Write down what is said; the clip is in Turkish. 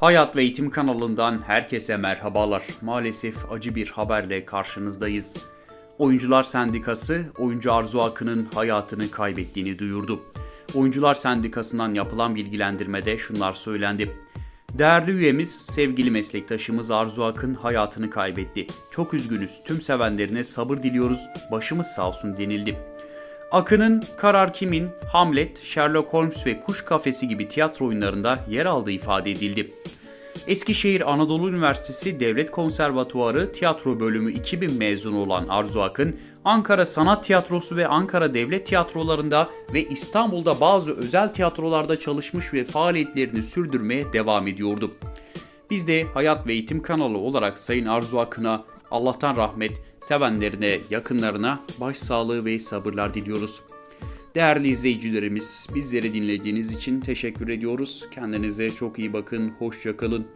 Hayat ve Eğitim kanalından herkese merhabalar. Maalesef acı bir haberle karşınızdayız. Oyuncular Sendikası, oyuncu Arzu Akın'ın hayatını kaybettiğini duyurdu. Oyuncular Sendikası'ndan yapılan bilgilendirmede şunlar söylendi. Değerli üyemiz, sevgili meslektaşımız Arzu Akın hayatını kaybetti. Çok üzgünüz, tüm sevenlerine sabır diliyoruz, başımız sağ olsun denildi. Akın'ın Karar Kimin, Hamlet, Sherlock Holmes ve Kuş Kafesi gibi tiyatro oyunlarında yer aldığı ifade edildi. Eskişehir Anadolu Üniversitesi Devlet Konservatuarı Tiyatro Bölümü 2000 mezunu olan Arzu Akın, Ankara Sanat Tiyatrosu ve Ankara Devlet Tiyatrolarında ve İstanbul'da bazı özel tiyatrolarda çalışmış ve faaliyetlerini sürdürmeye devam ediyordu. Biz de Hayat ve Eğitim kanalı olarak Sayın Arzu Akın'a Allah'tan rahmet, sevenlerine, yakınlarına başsağlığı ve sabırlar diliyoruz. Değerli izleyicilerimiz, bizleri dinlediğiniz için teşekkür ediyoruz. Kendinize çok iyi bakın, hoşça kalın.